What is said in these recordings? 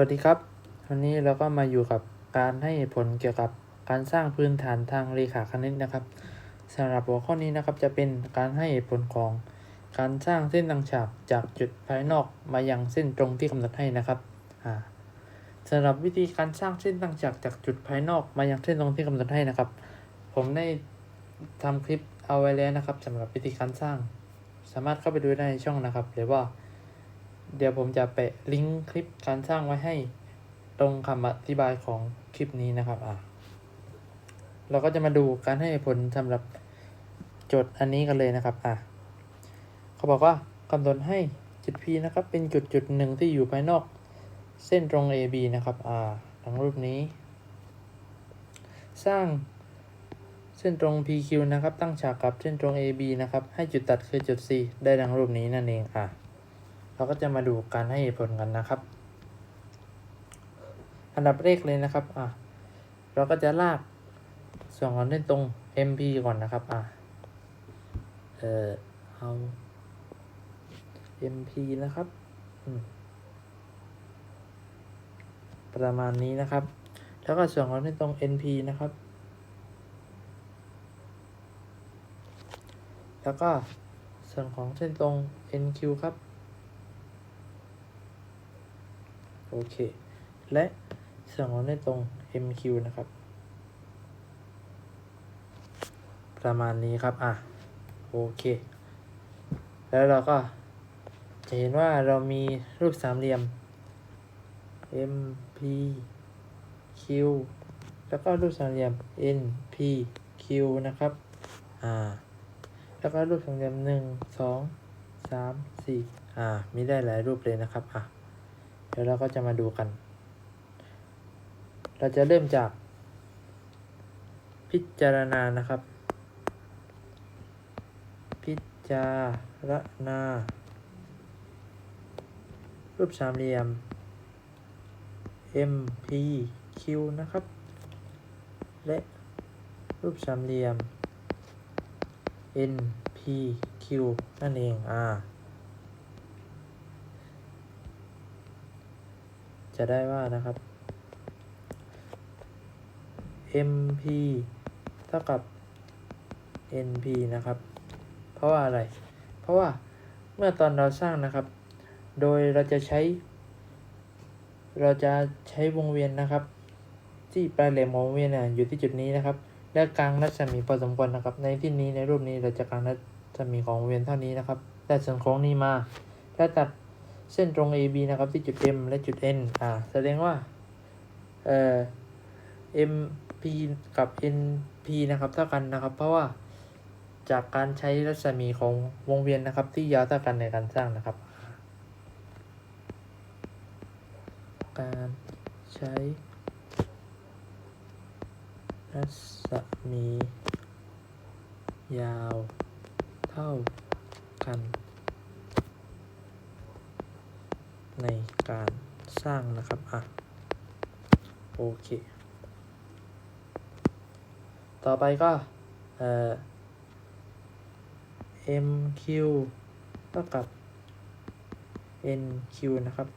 วัสดีครับ วันนี้เราก็มาอยู่กับการให้ผลเกี่ยวกับการสร้างพื้นฐานทางเรขาคณิตนะครับสำหรับหัวข้อนี้นะครับจะเป็นการให้ผลของการสร้างเส้นต่างฉากจากจุดภายนอกมายังเส้นตรงที่กำหนดให้นะครับอ่าสำหรับวิธีการสร้างเส้นต่างฉากจากจุดภายนอกมายังเส้นตรงที่กำหนดให้นะครับ ผมได้ทำคลิปเอาไว้แล้วนะครับสำหรับวิธีการสร้าง สามารถเข้าไปดูได้ในช่องนะครับหรือว่า เดี๋ยวผมจะแปะลิงก์คลิปการสร้างไว้ให้ตรงคำอธิบายของคลิปนี้นะครับอะเราก็จะมาดูการให้ผลสำหรับโจทย์อันนี้กันเลยนะครับอะเขาบอกว่ากำหนดให้จุด P นะครับ เป็นจุดจุดหนึ่งที่อยู่ภายนอก เส้นตรง AB นะครับอ่าดังรูปนี้ สร้างเส้นตรง PQ นะครับ ตั้งฉากกับเส้นตรง AB นะครับ ให้จุดตัดคือจุด C ได้ดังรูปนี้นั่นเองอะ เราก็จะมาดูการให้เหตุผลกันนะครับ อันดับแรกเลยนะครับอะเราก็จะลากส่วนของเส้นตรง MP ก่อนนะครับอะเออเอา MP นะครับประมาณนี้นะครับ แล้วก็ส่วนของเส้นตรง NP นะครับ แล้วก็ส่วนของเส้นตรง NQ ครับ โอเค และส่วนของในตรง MQ นะครับ ประมาณนี้ครับ อะ โอเค แล้วเราก็จะเห็นว่าเรามีรูปสามเหลี่ยม MPQ แล้วก็รูปสามเหลี่ยม NPQ นะครับ อ่า แล้วก็รูปสามเหลี่ยมหนึ่งสองสามสี่อ่า มีได้หลายรูปเลยนะครับ อะ ดี๋ยวเราก็จะมาดูกัน เราจะเริ่มจากพิจารณานะครับ พิจารณา รูปสามเหลี่ยม MPQ นะครับ และรูปสามเหลี่ยม NPQ นั่นเอง อ่า จะได้ว่านะครับ MP เท่ากับ NP นะครับ เพราะว่าอะไร เพราะว่าเมื่อตอนเราสร้างนะครับ โดยเราจะใช้ เราจะใช้วงเวียนนะครับ ที่ปลายแหลมของวงเวียนเนี่ยอยู่ที่จุดนี้นะครับ และกลางรัศมีพอสมควรนะครับ ในที่นี้ในรูปนี้เราจะกลางรัศมีของวงเวียนเท่านี้นะครับแต่ส่วนโค้งนี้มา และตัด เส้นตรง AB นะครับที่จุด M และจุด N อ่าแสดงว่าเอ่อ MP กับ NP นะครับเท่ากันนะครับ เพราะว่าจากการใช้รัศมีของวงเวียนนะครับ ที่ยาวเท่ากันในการสร้างนะครับ การใช้รัศมียาวเท่ากัน ในการสร้างนะครับ อะ โอเค ต่อไปก็ เอ่อ MQ เท่ากับ NQ นะครับ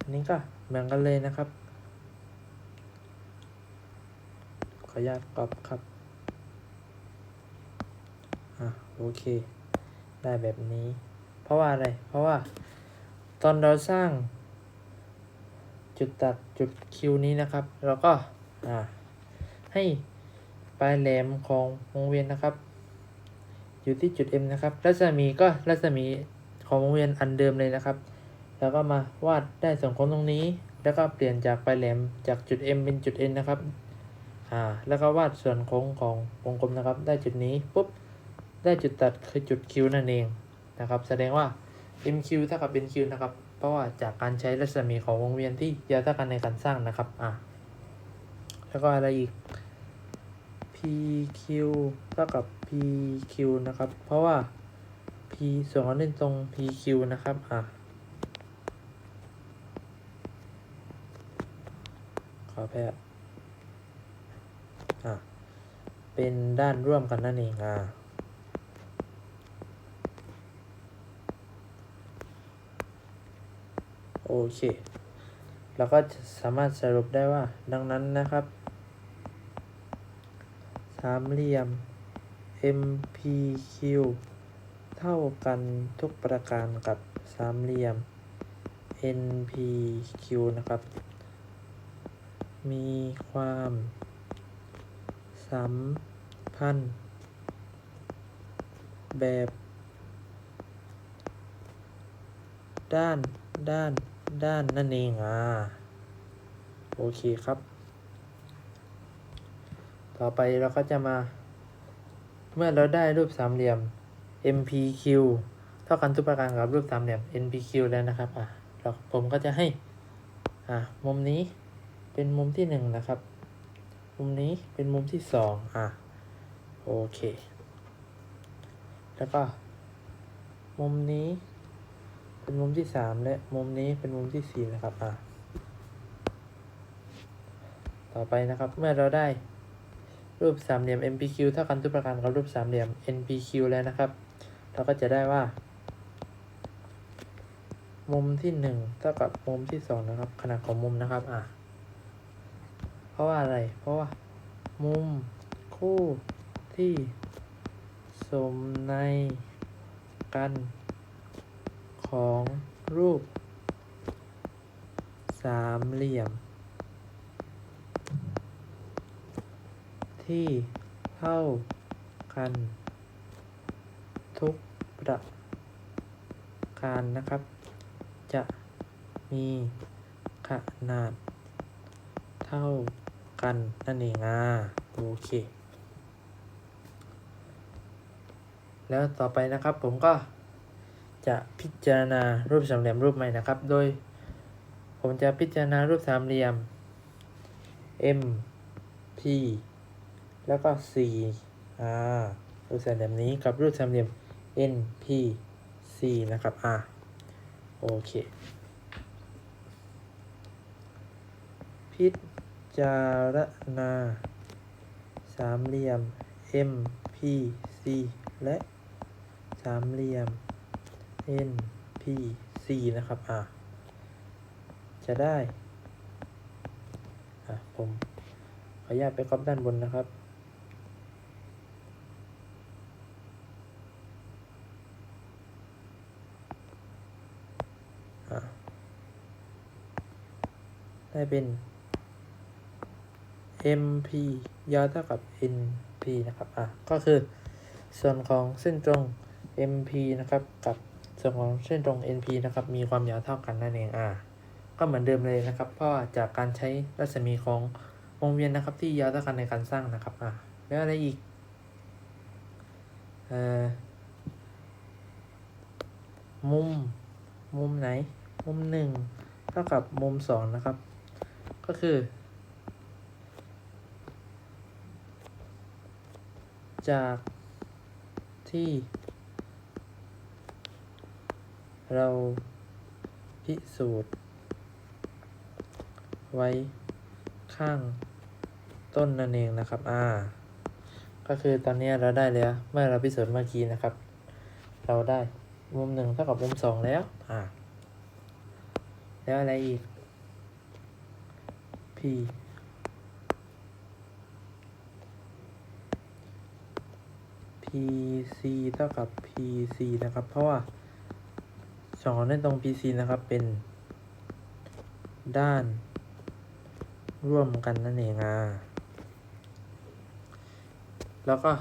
อันนี้ก็เหมือนกันเลยนะครับ ขออนุญาตกรอบครับ อะ โอเค ได้แบบนี้ เพราะว่าอะไร เพราะว่า ตอนเราสร้าง จุดตัดจุดคิวนี้นะครับ เราก็ให้ปลายแหลมของวงเวียนนะครับ อยู่ที่จุด M นะครับรัศมีก็รัศมีของวงเวียนอันเดิมเลยนะครับ แล้วก็มาวาดได้ส่วนโค้งตรงนี้ แล้วก็เปลี่ยนจากปลายแหลมจากจุด M เป็นจุด N นะครับอ่าแล้วก็วาดส่วนโค้งของวงกลมนะครับ ได้จุดนี้ปุ๊บได้จุดตัดคือจุด Q นั่นเองนะครับ แสดงว่า MQ เท่ากับ NQ นะครับ เพราะว่าจากการใช้รัศมีของวงเวียนที่ยาวเท่ากันในการสร้างนะครับ อะ แล้วก็อะไรอีก PQ เท่ากับ PQ นะครับ เพราะว่า P ส่วนของเล่นตรง PQ นะครับ อะ ขอแพทย์อะ เป็นด้านร่วมกันนั่นเอง อะ โอเคเราก็สามารถสรุปได้ว่า ดังนั้นนะครับ สามเหลี่ยม MPQ เท่ากันทุกประการกับสามเหลี่ยม NPQ นะครับ มีความสัมพันธ์ แบบ ด้านด้าน ด้านนั่นเองอ่าโอเคครับ ต่อไปเราก็จะมาเมื่อเราได้รูปสามเหลี่ยม MPQ เท่ากันทุกประการกับรูปสามเหลี่ยม NPQ แล้วนะครับอะเราผมก็จะให้อะมุมนี้เป็นมุมที่หนึ่งนะครับ มุมนี้เป็นมุมที่สองอะโอเค แล้วก็ มุมนี้ เป็นมุมที่สามและมุมนี้เป็นมุมที่สี่นะครับ อะ ต่อไปนะครับ เมื่อเราได้รูปสามเหลี่ยม MPQ เท่ากันทุกประการกับรูปสามเหลี่ยม NPQ แล้วนะครับ เราก็จะได้ว่า มุมที่หนึ่งเท่ากับมุมที่สองนะครับ ขนาดของมุมนะครับ อะ เพราะว่าอะไร เพราะว่า มุมคู่ที่สมในกัน ของรูป สามเหลี่ยม ที่เท่ากัน ทุกประการนะครับ จะมีขนาด เท่ากันนั่นเองอะโอเค แล้วต่อไปนะครับผมก็ จะพิจารณารูปสามเหลี่ยมรูปใหม่นะครับ โดย ผมจะพิจารณารูปสามเหลี่ยม M P แล้วก็ C อ่ารูปสามเหลี่ยมนี้กับรูปสามเหลี่ยม N P C นะครับอ่าโอเค พิจารณา สามเหลี่ยม M P C และสามเหลี่ยม N P C นะครับ อ่าจะได้ อะ ผมขออนุญาตไปก๊อปด้านบนนะครับอะได้เป็น MP ยาวเท่ากับ NP นะครับ อะ ก็คือส่วนของเส้นตรง MP นะครับกับ ส่วนของเส้นตรง NP นะครับ มีความยาวเท่ากันนั่นเองอะก็เหมือนเดิมเลยนะครับ เพราะจากการใช้รัศมีของวงเวียนนะครับ ที่ยาวเท่ากันในการสร้างนะครับอะแล้วอะไรอีกเอ่อมุม มุมไหน มุมหนึ่งเท่ากับมุมสองนะครับ ก็คือ จากที่ เราพิสูจน์ ไว้ข้างต้นนั่นเองนะครับ อ่า ก็คือตอนนี้เราได้แล้ว เมื่อเราพิสูจน์เมื่อกี้นะครับ เราได้มุมหนึ่งเท่ากับมุมสองแล้ว อ่า แล้วอะไรอีก p pc เท่ากับ pc นะครับ เพราะว่า สองในตรง pc นะครับ เป็น ด้าน ร่วมกันนั่นเองอะแล้วก็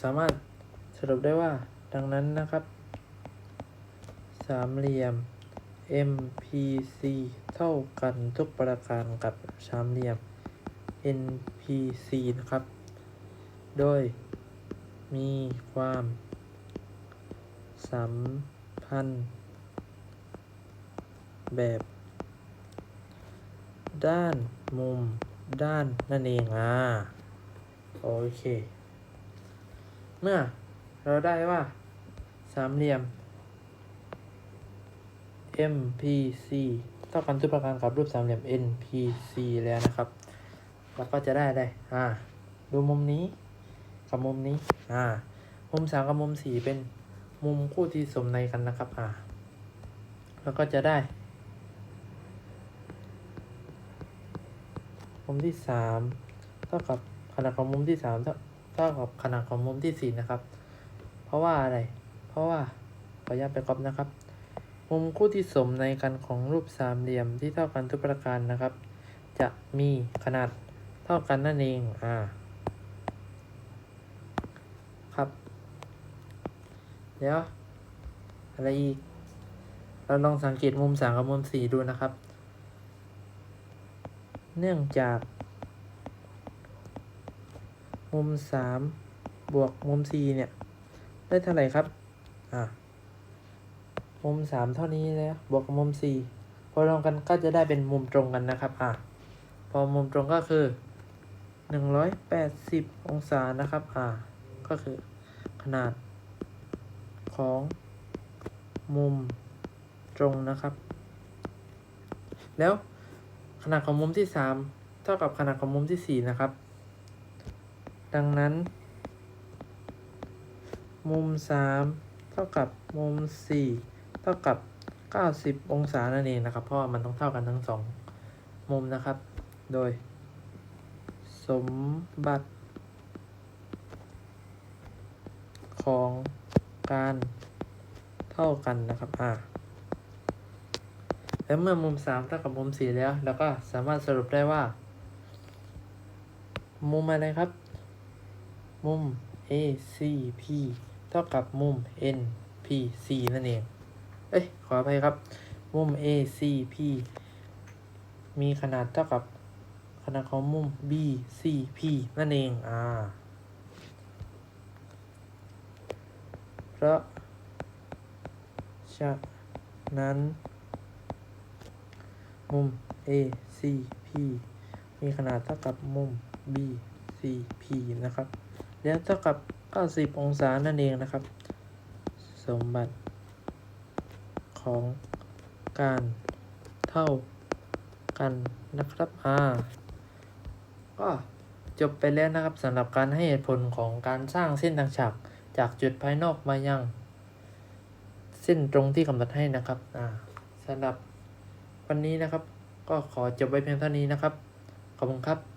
สามารถสรุปได้ว่าดังนั้นนะครับ สามเหลี่ยม MPC เท่ากันทุกประการกับสามเหลี่ยม NPC นะครับ โดยมีความสัม พัน แบบ ด้านมุมด้านนั่นเองอะโอเค เมื่อเราได้ว่า สามเหลี่ยม MPC เท่ากันทุกประการกับรูปสามเหลี่ยม NPC แล้วนะครับ เราก็จะได้ได้อ่าดูมุมนี้กับมุมนี้อ่ามุมสามกับมุมสี่เป็น มุมคู่ที่สมในกันนะครับ อ่า แล้วก็จะได้ มุมที่สามเท่ากับขนาดของมุมที่สามเท่ากับขนาดของมุมที่สี่นะครับ เพราะว่าอะไร เพราะว่าขออนุญาตไปก๊อปนะครับ มุมคู่ที่สมในกันของรูปสามเหลี่ยมที่เท่ากันทุกประการนะครับ จะมีขนาดเท่ากันนั่นเอง อ่า ครับ เดี๋ยว อะไรอีก เราลองสังเกตมุมสามกับมุมสี่ดูนะครับ เนื่องจาก มุมสามบวกมุมสี่เนี่ย ได้เท่าไหร่ครับ อ่ามุมสามเท่านี้แล้วบวกกับมุมสี่พอรวมกันก็จะได้เป็นมุมตรงกันนะครับ อะ พอมุมตรงก็คือหนึ่งร้อยแปดสิบองศานะครับ อ่า ก็คือขนาด ของมุมตรงนะครับ แล้วขนาดของมุมที่สามเท่ากับขนาดของมุมที่สี่นะครับ ดังนั้น มุมสามเท่ากับมุมสี่เท่ากับเก้าสิบองศานั่นเองนะครับ เพราะมันต้องเท่ากันทั้งสองมุมนะครับ โดย สมบัติของ การเท่ากันนะครับอ่าแล้วเมื่อมุมสามเท่ากับมุมสี่แล้วเราก็สามารถสรุปได้ว่า มุมอะไรครับ มุม ACP เท่ากับมุม NPC นั่นเอง เอ้ย ขออภัยครับ มุม ACP มีขนาดเท่ากับขนาดของมุม BCP นั่นเอง อ่า เพ ราะฉะนั้น มุม ACP มีขนาดเท่ากับมุม BCP นะครับ แล้วเท่ากับ 90 องศานั่นเองนะครับ สมบัติของการเท่ากันนะครับ อ่า ก็จบไปแล้วนะครับสำหรับการให้เหตุผลของการสร้างเส้นทางฉาก จากจุดภายนอกมายัง เส้นตรงที่กำหนดให้นะครับอ่าสำหรับวันนี้นะครับ ก็ขอจบไว้เพียงเท่านี้นะครับ ขอบคุณครับ